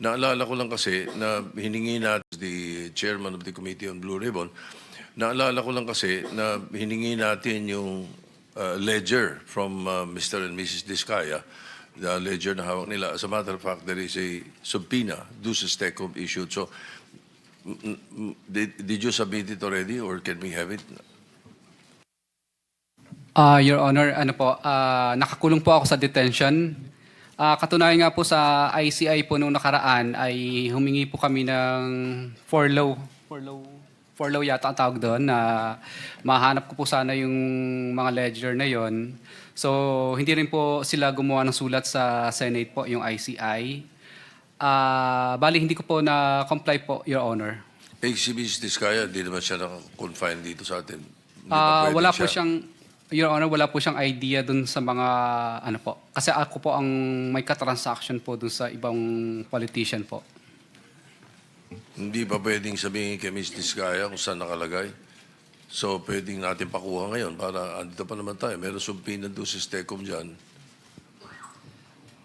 Naalala ko lang kasi na hiningi natin the chairman of the Committee on Blue Ribbon, naalala ko lang kasi na hiningi natin yung uh, ledger from uh, Mr. and Mrs. Diskaya, the ledger na hawak nila. As a matter of fact, there is a subpoena, Duces Tecum issued. So, did, did you submit it already or can we have it? Ah, Your Honor, ano po, ah, nakakulong po ako sa detention. Ah, katunayan nga po sa ICI po nung nakaraan ay humingi po kami ng forlow. Forlow. Forlow yata ang tawag doon na mahanap ko po sana yung mga ledger na yon. So, hindi rin po sila gumawa ng sulat sa Senate po, yung ICI. Ah, bali, hindi ko po na-comply po, Your Honor. Si Mrs. Diskaya, di naman siya naka-confine dito sa atin. Hindi Ah, pwede wala po siya? siyang Your Honor, wala po siyang idea dun sa mga ano po. Kasi ako po ang may ka-transaction po dun sa ibang politician po. Hindi pa pwedeng sabihin kay Ms. Diskaya kung saan nakalagay. So, pwedeng natin pakuha ngayon para andito pa naman tayo. Meron subpoena doon si Stecom dyan.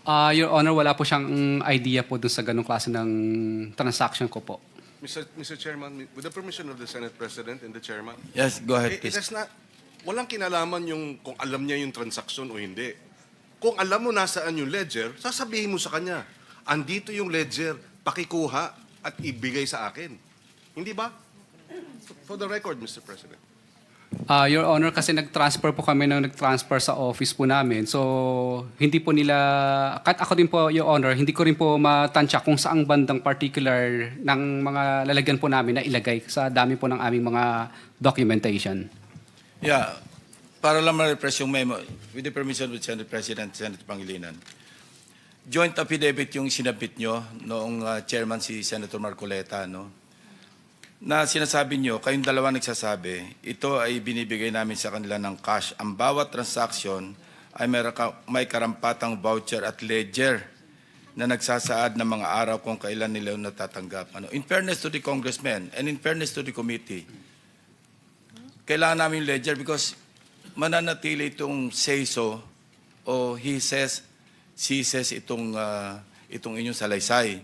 Ah, Your Honor, wala po siyang idea po dun sa ganung klase ng transaction ko po. Mr. Mr. Chairman, with the permission of the Senate President and the Chairman, Yes, go ahead, it please. has not, walang kinalaman yung kung alam niya yung transaksyon o hindi. Kung alam mo nasaan yung ledger, sasabihin mo sa kanya, andito yung ledger, pakikuha at ibigay sa akin. Hindi ba? For the record, Mr. President. Ah, Your Honor, kasi nag-transfer po kami ng nag-transfer sa office po namin. So, hindi po nila, kahit ako din po, Your Honor, hindi ko rin po matansya kung saang bandang particular ng mga lalagyan po namin na ilagay sa dami po ng aming mga documentation. Yeah, para lang ma-refresh yung memo, with the permission of Senate President, Senator Pangilinan. Joint affidavit yung sinabit nyo noong uh, chairman si Senator Marcoleta, no? Na sinasabi nyo, kayong dalawa nagsasabi, ito ay binibigay namin sa kanila ng cash. Ang bawat transaction ay may, may karampatang voucher at ledger na nagsasaad ng mga araw kung kailan nila natatanggap. Ano? In fairness to the congressmen and in fairness to the committee, kailangan namin ledger because mananatili itong say-so o he says, she says itong, ah, itong inyong salaysay.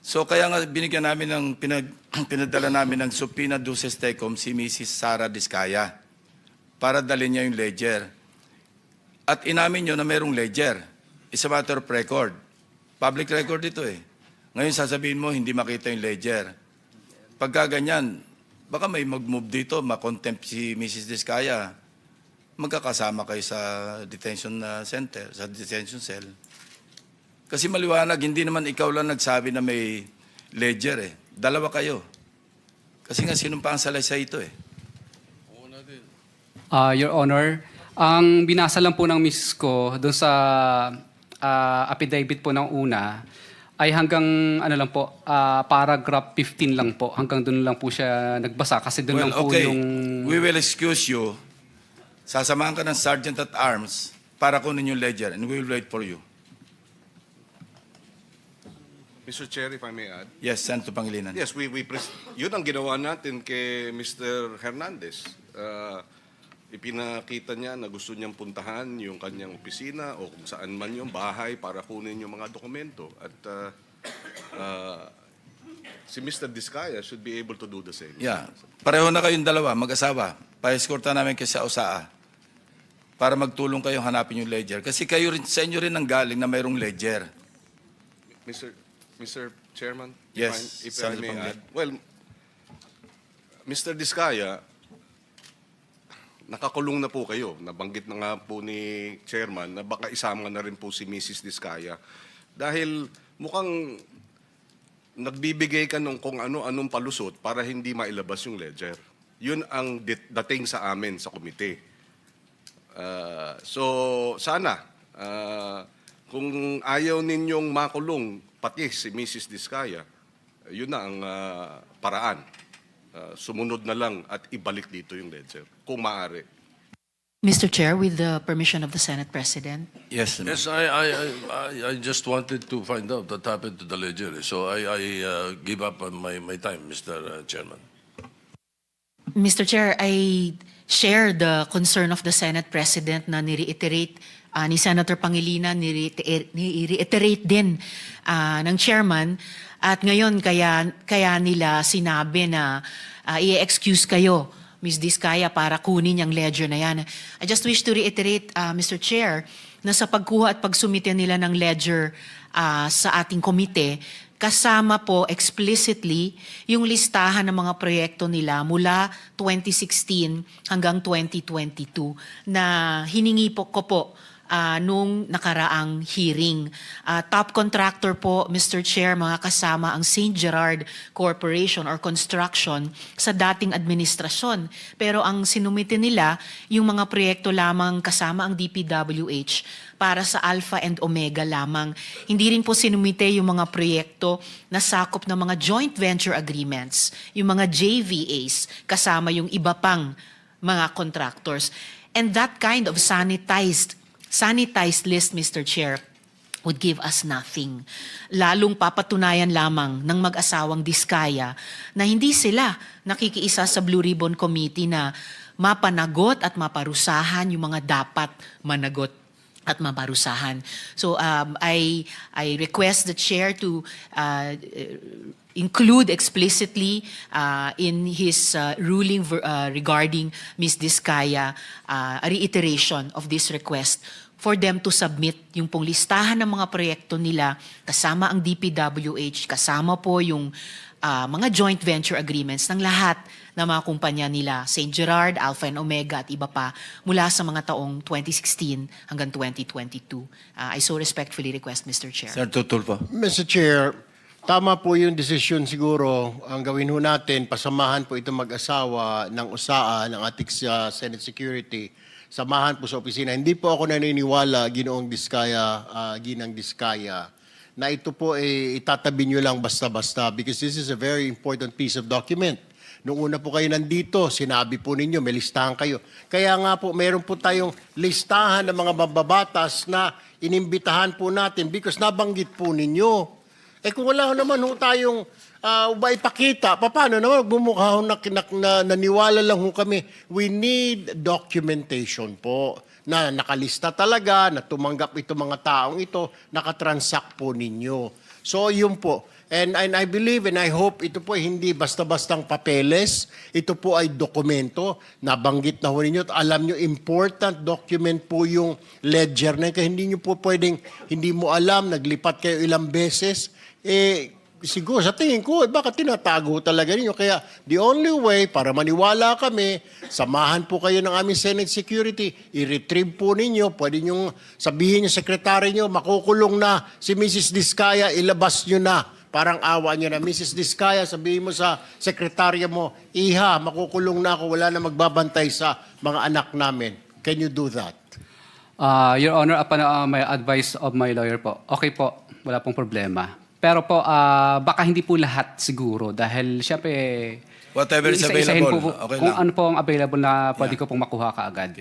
So kaya nga binigyan namin ng, pinag, pinadala namin ng subpoena duces tecum si Mrs. Sara Diskaya para dalhin niya yung ledger. At inamin nyo na merong ledger. It's a matter of record. Public record ito eh. Ngayon sasabihin mo, hindi makita yung ledger. Pagka ganyan, baka may mag-move dito, makontempt si Mrs. Diskaya. Magkakasama kayo sa detention uh, center, sa detention cell. Kasi maliwanag, hindi naman ikaw lang nagsabi na may ledger eh. Dalawa kayo. Kasi nga sinumpa ang salaysay ito eh. Ah, Your Honor, ang binasa lang po ng miss ko doon sa ah, affidavit po ng una ay hanggang ano lang po, ah, paragraph 15 lang po. Hanggang doon lang po siya nagbasa kasi doon lang po okay. yung We will excuse you. Sasamahan ka ng Sergeant at Arms para kunin yung ledger and we will wait for you. Mr. Chair, if I may add. Yes, Senator Pangilinan. Yes, we, we pres- yun ang ginawa natin kay Mr. Hernandez. Uh, ipinakita niya na gusto niyang puntahan yung kanyang opisina o kung saan man yung bahay para kunin yung mga dokumento. At uh, uh, si Mr. Diskaya should be able to do the same. Yeah. Pareho na kayong dalawa, mag-asawa. Pa-escorta namin kayo sa USAA para magtulong kayong hanapin yung ledger. Kasi kayo rin, sa inyo rin ang galing na mayroong ledger. Mr. Mr. Chairman, Yes, if I, if I Senator may Pangilinan. add. Well, Mr. Diskaya, nakakulong na po kayo. Nabanggit na nga po ni Chairman na baka isama na rin po si Mrs. Diskaya. Dahil mukhang nagbibigay ka ng kung ano-anong palusot para hindi mailabas yung ledger. Yun ang dating sa amin sa komite. Uh, so, sana, uh, kung ayaw ninyong makulong pati si Mrs. Diskaya, yun na ang uh, paraan. Uh, sumunod na lang at ibalik dito yung ledger, kung maaari. Mr. Chair, with the permission of the Senate President, Yes. Yes, I, I, I, I- I just wanted to find out what happened to the ledger. So I, I uh, give up on my, my time, Mr. Chairman. Mr. Chair, I share the concern of the Senate President na ni-reiterate ah, ni Senator Pangilinan, ni-reiter- ni-reiterate din ah, ng chairman. At ngayon, kaya, kaya nila sinabi na ah, i-excuse kayo, Ms. Diskaya, para kunin yung ledger na yan. I just wish to reiterate, ah, Mr. Chair, na sa pagkuha at pagsumite nila ng ledger ah, sa ating komite, kasama po explicitly yung listahan ng mga proyekto nila mula 2016 hanggang 2022 na hiningi po ko po ah, nung nakaraang hearing. Ah, top contractor po, Mr. Chair, mga kasama ang St. Gerard Corporation or Construction sa dating administrasyon. Pero ang sinumite nila, yung mga proyekto lamang kasama ang DPWH para sa Alpha and Omega lamang. Hindi rin po sinumite yung mga proyekto na sakop ng mga joint venture agreements, yung mga JVAs, kasama yung iba pang mga contractors. And that kind of sanitized sanitized list, Mr. Chair, would give us nothing. Lalong papatunayan lamang ng mag-asawang Diskaya na hindi sila nakikiisa sa Blue Ribbon Committee na mapanagot at maparusahan yung mga dapat managot at maparusahan. So um, I I request the chair to uh, include explicitly uh, in his uh, ruling uh, regarding Ms. Diskaya uh, a reiteration of this request for them to submit yung pong listahan ng mga proyekto nila kasama ang DPWH, kasama po yung uh, mga joint venture agreements ng lahat ng mga kumpanya nila, St. Gerard, Alpha and Omega at iba pa mula sa mga taong 2016 hanggang 2022. Uh, I so respectfully request, Mr. Chair. Senator Tulfo. Mr. Chair, tama po yung desisyon siguro. Ang gawin ho natin, pasamahan po itong mag-asawa ng USAA, ng ating sa Senate Security, samahan po sa opisina. Hindi po ako naniniwala, Ginoong Diskaya, ah, Ginang Diskaya, na ito po eh, itatabi nyo lang basta-basta because this is a very important piece of document. Nung una po kayo nandito, sinabi po ninyo, may listahan kayo. Kaya nga po, meron po tayong listahan ng mga mababatas na inimbitahan po natin because nabanggit po ninyo. Eh kung wala naman ho tayong uh, ba ipakita, paano naman bumukha ho na, na, na, naniwala lang ho kami. We need documentation po na nakalista talaga, na tumanggap ito mga taong ito, nakatransact po ninyo. So yun po. And, and I believe and I hope ito po hindi basta-bastang papeles. Ito po ay dokumento. Nabanggit na ho ninyo. Alam nyo, important document po yung ledger na. Kaya hindi nyo po pwedeng, hindi mo alam, naglipat kayo ilang beses. Eh, siguro sa tingin ko, eh, baka tinatago talaga ninyo. Kaya the only way para maniwala kami, samahan po kayo ng aming Senate Security, i-retrieve po ninyo, pwede nyo sabihin yung sekretary nyo, makukulong na si Mrs. Diskaya, ilabas nyo na. Parang awa nyo na, Mrs. Diskaya, sabihin mo sa sekretarya mo, Iha, makukulong na ako, wala na magbabantay sa mga anak namin. Can you do that? Ah, Your Honor, upon uh, my advice of my lawyer po, okay po, wala pong problema. Pero po, ah, baka hindi po lahat siguro dahil syempre, Whatever is isa-isahin available, po, okay kung lang. ano po ang available na pwede ko pong makuha kaagad.